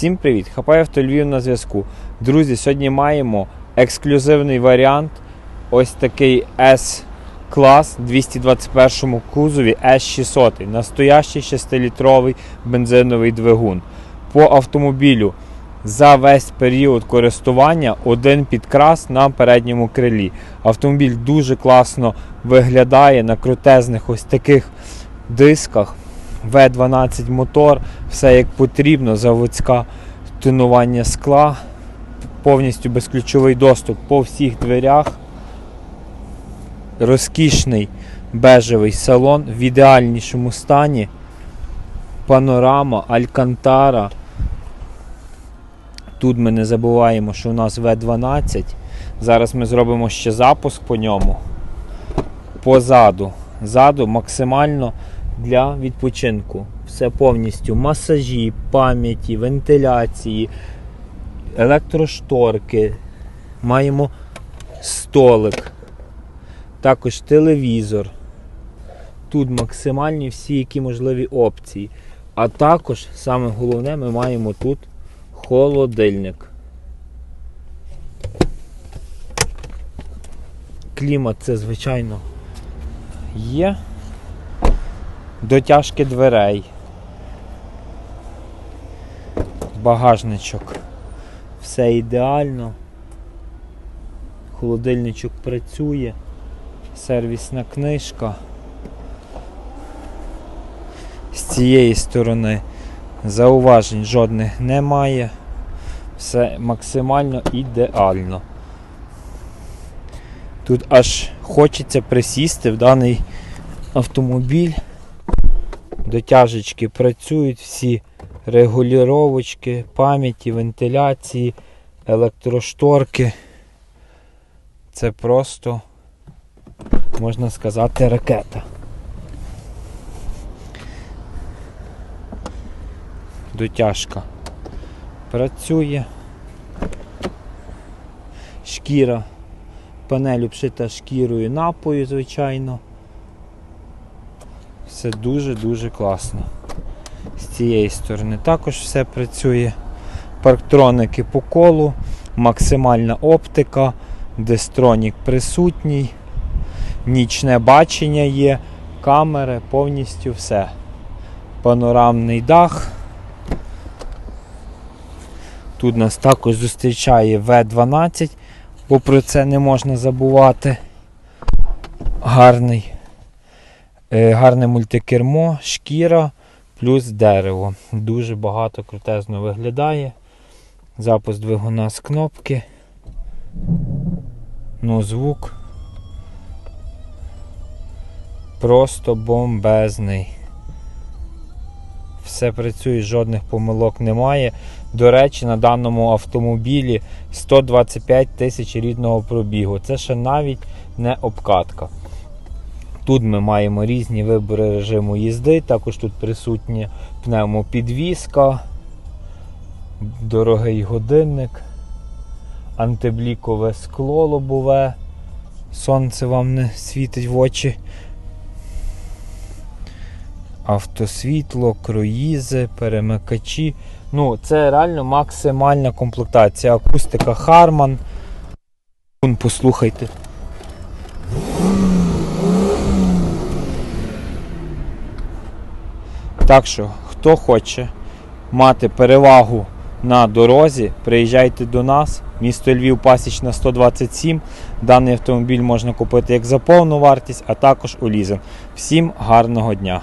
Всім привіт! Хапаєв то Львів на зв'язку. Друзі, сьогодні маємо ексклюзивний варіант. Ось такий S-клас 221 кузові S600. Настоящий 6-літровий бензиновий двигун. По автомобілю за весь період користування один підкрас на передньому крилі. Автомобіль дуже класно виглядає на крутезних ось таких дисках. В12 мотор, все як потрібно, заводська тонування скла, повністю безключовий доступ по всіх дверях. Розкішний бежевий салон в ідеальнішому стані. Панорама, Алькантара. Тут ми не забуваємо, що у нас В12. Зараз ми зробимо ще запуск по ньому. Позаду. Ззаду максимально для відпочинку. Все повністю масажі, пам'яті, вентиляції, електрошторки. Маємо столик, також телевізор. Тут максимальні всі які можливі опції. А також, саме головне, ми маємо тут холодильник. Клімат це, звичайно, є дотяжки дверей, багажничок. Все ідеально. Холодильничок працює, сервісна книжка. З цієї сторони зауважень жодних немає. Все максимально ідеально. Тут аж хочеться присісти в даний автомобіль. Дотяжечки працюють, всі регулювачки, пам'яті, вентиляції, електрошторки. Це просто, можна сказати, ракета. Дотяжка працює. Шкіра, панель обшита шкірою напою, звичайно. Все дуже-дуже класно. З цієї сторони також все працює. Парктроники по колу, максимальна оптика, дестронік присутній, нічне бачення є, камери, повністю все. Панорамний дах. Тут нас також зустрічає В12, бо про це не можна забувати. Гарний Гарне мультикермо, шкіра плюс дерево. Дуже багато крутезно виглядає. Запуск двигуна з кнопки. Ну, звук просто бомбезний. Все працює, жодних помилок немає. До речі, на даному автомобілі 125 тисяч рідного пробігу. Це ще навіть не обкатка. Тут ми маємо різні вибори режиму їзди, також тут присутня пневмопідвізка, дорогий годинник, антиблікове скло лобове, сонце вам не світить в очі. Автосвітло, круїзи, перемикачі. Ну, це реально максимальна комплектація. Акустика Harman. Послухайте. Так що, хто хоче мати перевагу на дорозі, приїжджайте до нас. Місто Львів Пасічна 127. Даний автомобіль можна купити як за повну вартість, а також у лізинг. Всім гарного дня!